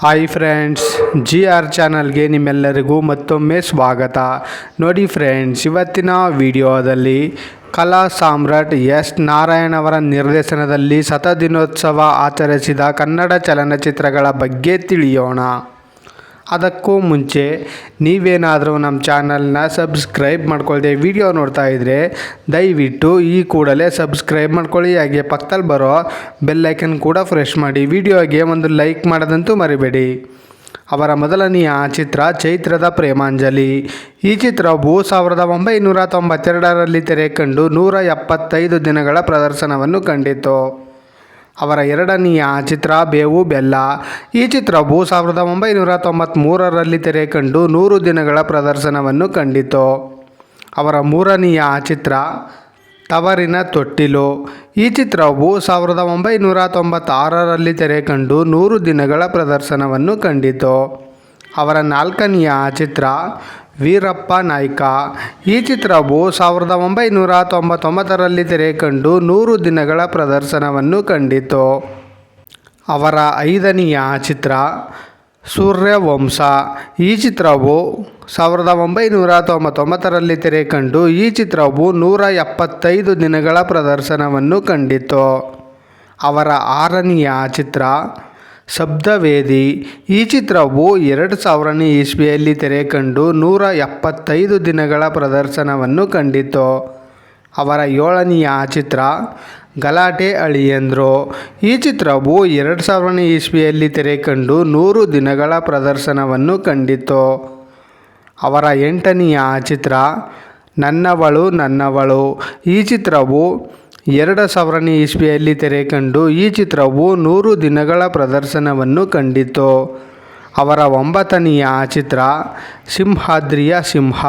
Hi friends G R ಚಾನಲ್ಗೆ ನಿಮ್ಮೆಲ್ಲರಿಗೂ ಮತ್ತೊಮ್ಮೆ ಸ್ವಾಗತ. ನೋಡಿ ಫ್ರೆಂಡ್ಸ್ ಇವತ್ತಿನ ವಿಡಿಯೋದಲ್ಲಿ ಕಲಾ ಸಾಮ್ರಾಟ್ ಎಸ್ ನಾರಾಯಣವರ ನಿರ್ದೇಶನದಲ್ಲಿ ಶತದಿನೋತ್ಸವ ಆಚರಿಸಿದ ಕನ್ನಡ ಚಲನಚಿತ್ರಗಳ ಬಗ್ಗೆ ತಿಳಿಯೋಣ. ಅದಕ್ಕೂ ಮುಂಚೆ ನೀವೇನಾದರೂ ನಮ್ಮ ಚಾನಲ್ನ ಸಬ್ಸ್ಕ್ರೈಬ್ ಮಾಡ್ಕೊಳ್ಳದೆ ವಿಡಿಯೋ ನೋಡ್ತಾ ಇದ್ದರೆ ದಯವಿಟ್ಟು ಈ ಕೂಡಲೇ ಸಬ್ಸ್ಕ್ರೈಬ್ ಮಾಡ್ಕೊಳ್ಳಿ. ಹಾಗೆ ಪಕ್ಕದಲ್ಲಿ ಬರೋ ಬೆಲ್ಲೈಕನ್ ಕೂಡ ಫ್ರೆಶ್ ಮಾಡಿ ವಿಡಿಯೋಗೆ ಒಂದು ಲೈಕ್ ಮಾಡೋದಂತೂ ಮರಿಬೇಡಿ. ಅವರ ಮೊದಲನೆಯ ಚಿತ್ರ ಚೈತ್ರದ ಪ್ರೇಮಾಂಜಲಿ. ಈ ಚಿತ್ರವು ಸಾವಿರದ ಒಂಬೈನೂರ ತೊಂಬತ್ತೆರಡರಲ್ಲಿ ತೆರೆ ಕಂಡು ನೂರ ಎಪ್ಪತ್ತೈದು ದಿನಗಳ ಪ್ರದರ್ಶನವನ್ನು ಕಂಡಿತು ಅವರ ಎರಡನೆಯ ಚಿತ್ರ ಬೇವು ಬೆಲ್ಲ. ಈ ಚಿತ್ರವು ಸಾವಿರದ ಒಂಬೈನೂರ ತೊಂಬತ್ತ್ಮೂರರಲ್ಲಿ ತೆರೆ ಕಂಡು ನೂರು ದಿನಗಳ ಪ್ರದರ್ಶನವನ್ನು ಕಂಡಿತು. ಅವರ ಮೂರನೆಯ ಚಿತ್ರ ತವರಿನ ತೊಟ್ಟಿಲು. ಈ ಚಿತ್ರವು ಸಾವಿರದ ಒಂಬೈನೂರ ತೊಂಬತ್ತಾರರಲ್ಲಿ ತೆರೆ ಕಂಡು ನೂರು ದಿನಗಳ ಪ್ರದರ್ಶನವನ್ನು ಕಂಡಿತು. ಅವರ ನಾಲ್ಕನೆಯ ಚಿತ್ರ ವೀರಪ್ಪ ನಾಯ್ಕ. ಈ ಚಿತ್ರವು ಸಾವಿರದ ಒಂಬೈನೂರ ತೊಂಬತ್ತೊಂಬತ್ತರಲ್ಲಿ ತೆರೆ ಕಂಡು ನೂರು ದಿನಗಳ ಪ್ರದರ್ಶನವನ್ನು ಕಂಡಿತು. ಅವರ ಐದನೆಯ ಚಿತ್ರ ಸೂರ್ಯವಂಶ. ಈ ಚಿತ್ರವು ಸಾವಿರದ ಒಂಬೈನೂರ ತೊಂಬತ್ತೊಂಬತ್ತರಲ್ಲಿ ತೆರೆ ಕಂಡು ಈ ಚಿತ್ರವು ನೂರ ಎಪ್ಪತ್ತೈದು ದಿನಗಳ ಪ್ರದರ್ಶನವನ್ನು ಕಂಡಿತು. ಅವರ ಆರನೆಯ ಚಿತ್ರ ಶಬ್ದವೇದಿ. ಈ ಚಿತ್ರವು ಎರಡು ಸಾವಿರನೇ ಇಸ್ವಿಯಲ್ಲಿ ತೆರೆ ಕಂಡು ನೂರ ಎಪ್ಪತ್ತೈದು ದಿನಗಳ ಪ್ರದರ್ಶನವನ್ನು ಕಂಡಿತು ಅವರ ಏಳನೆಯ ಚಿತ್ರ, ಗಲಾಟೆ ಅಳಿಯಂದ್ರು. ಈ ಚಿತ್ರವು ಎರಡು ಸಾವಿರನೇ ಇಸ್ವಿಯಲ್ಲಿ ತೆರೆ ಕಂಡು ನೂರು ದಿನಗಳ ಪ್ರದರ್ಶನವನ್ನು ಕಂಡಿತು ಅವರ ಎಂಟನೆಯ ಚಿತ್ರ, ನನ್ನವಳು ನನ್ನವಳು. ಈ ಚಿತ್ರವು ಎರಡು ಸಾವಿರನೇ ಇಸ್ವಿಯಲ್ಲಿ ತೆರೆ ಕಂಡು ಈ ಚಿತ್ರವು ನೂರು ದಿನಗಳ ಪ್ರದರ್ಶನವನ್ನು ಕಂಡಿತು ಅವರ ಒಂಬತ್ತನೆಯ ಚಿತ್ರ ಸಿಂಹಾದ್ರಿಯ ಸಿಂಹ.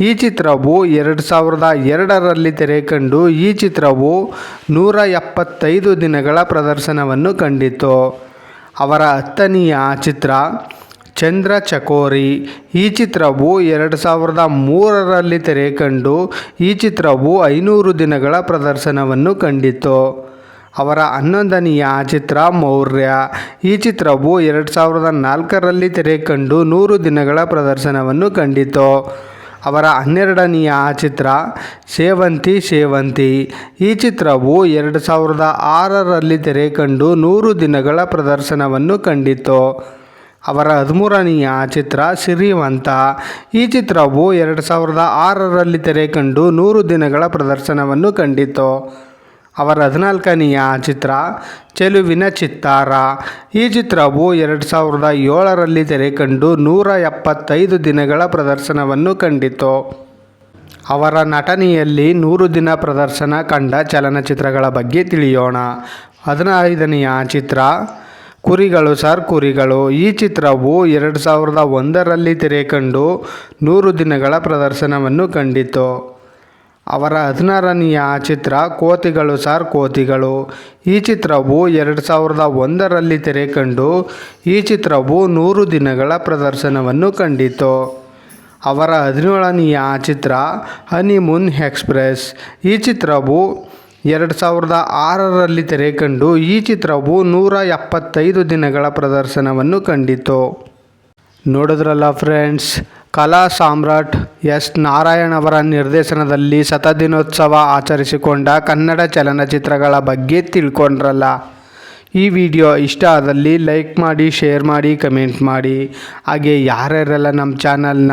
ಈ ಚಿತ್ರವು ಎರಡು ಸಾವಿರದ ಎರಡರಲ್ಲಿ ತೆರೆ ಕಂಡು ಈ ಚಿತ್ರವು ನೂರ ಎಪ್ಪತ್ತೈದು ದಿನಗಳ ಪ್ರದರ್ಶನವನ್ನು ಕಂಡಿತು ಅವರ ಹತ್ತನೆಯ ಚಿತ್ರ ಚಂದ್ರ ಚಕೋರಿ ಈ ಚಿತ್ರವು ಎರಡು ಸಾವಿರದ ಮೂರರಲ್ಲಿ ತೆರೆ ಕಂಡು ಈ ಚಿತ್ರವು ಐನೂರು ದಿನಗಳ ಪ್ರದರ್ಶನವನ್ನು ಕಂಡಿತು ಅವರ ಹನ್ನೊಂದನೆಯ ಚಿತ್ರ ಮೌರ್ಯ. ಈ ಚಿತ್ರವು ಎರಡು ಸಾವಿರದ ನಾಲ್ಕರಲ್ಲಿ ತೆರೆ ಕಂಡು ನೂರು ದಿನಗಳ ಪ್ರದರ್ಶನವನ್ನು ಕಂಡಿತು ಅವರ ಹನ್ನೆರಡನೆಯ ಚಿತ್ರ, ಸೇವಂತಿ ಸೇವಂತಿ. ಈ ಚಿತ್ರವು ಎರಡು ಸಾವಿರದ ಆರರಲ್ಲಿ ತೆರೆ ಕಂಡು ನೂರು ದಿನಗಳ ಪ್ರದರ್ಶನವನ್ನು ಕಂಡಿತು ಅವರ ಹದಿಮೂರನೆಯ ಚಿತ್ರ ಸಿರಿವಂತ. ಈ ಚಿತ್ರವು ಎರಡು ಸಾವಿರದ ಆರರಲ್ಲಿ ತೆರೆ ಕಂಡು ನೂರು ದಿನಗಳ ಪ್ರದರ್ಶನವನ್ನು ಕಂಡಿತು ಅವರ ಹದಿನಾಲ್ಕನೆಯ ಚಿತ್ರ ಚೆಲುವಿನ ಚಿತ್ತಾರ. ಈ ಚಿತ್ರವು ಎರಡು ಸಾವಿರದ ಏಳರಲ್ಲಿ ತೆರೆ ಕಂಡು ನೂರ ಎಪ್ಪತ್ತೈದು ದಿನಗಳ ಪ್ರದರ್ಶನವನ್ನು ಕಂಡಿತು ಅವರ ನಟನೆಯಲ್ಲಿ ನೂರು ದಿನ ಪ್ರದರ್ಶನ ಕಂಡ ಚಲನಚಿತ್ರಗಳ ಬಗ್ಗೆ ತಿಳಿಯೋಣ. ಹದಿನೈದನೆಯ ಚಿತ್ರ ಕುರಿಗಳು ಸಾರ್ ಕುರಿಗಳು ಈ ಚಿತ್ರವು ಎರಡು ಸಾವಿರದ ಒಂದರಲ್ಲಿ ತೆರೆ ಕಂಡು ನೂರು ದಿನಗಳ ಪ್ರದರ್ಶನವನ್ನು ಕಂಡಿತು ಅವರ ಹದಿನಾರನೆಯ ಚಿತ್ರ ಕೋತಿಗಳು ಸಾರ್ ಕೋತಿಗಳು ಈ ಚಿತ್ರವು ಎರಡು ಸಾವಿರದ ಒಂದರಲ್ಲಿ ತೆರೆ ಕಂಡು ಈ ಚಿತ್ರವು ನೂರು ದಿನಗಳ ಪ್ರದರ್ಶನವನ್ನು ಕಂಡಿತು ಅವರ ಹದಿನೇಳನೆಯ ಚಿತ್ರ ಹನಿಮೂನ್ ಎಕ್ಸ್ಪ್ರೆಸ್. ಈ ಚಿತ್ರವು ಎರಡು ಸಾವಿರದ ಆರರಲ್ಲಿ ತೆರೆ ಕಂಡು ಈ ಚಿತ್ರವು ನೂರ ಎಪ್ಪತ್ತೈದು ದಿನಗಳ ಪ್ರದರ್ಶನವನ್ನು ಕಂಡಿತು. ನೋಡಿದ್ರಲ್ಲ ಫ್ರೆಂಡ್ಸ್, ಕಲಾ ಸಾಮ್ರಾಟ್ ಎಸ್. ನಾರಾಯಣ್ ಅವರ ನಿರ್ದೇಶನದಲ್ಲಿ ಶತದಿನೋತ್ಸವ ಆಚರಿಸಿಕೊಂಡ ಕನ್ನಡ ಚಲನಚಿತ್ರಗಳ ಬಗ್ಗೆ ತಿಳ್ಕೊಂಡ್ರಲ್ಲ. ಈ ವಿಡಿಯೋ ಇಷ್ಟ ಆದಲ್ಲಿ ಲೈಕ್ ಮಾಡಿ, ಶೇರ್ ಮಾಡಿ, ಕಮೆಂಟ್ ಮಾಡಿ. ಹಾಗೆ ಯಾರ್ಯಾರೆಲ್ಲ ನಮ್ಮ ಚಾನಲ್ನ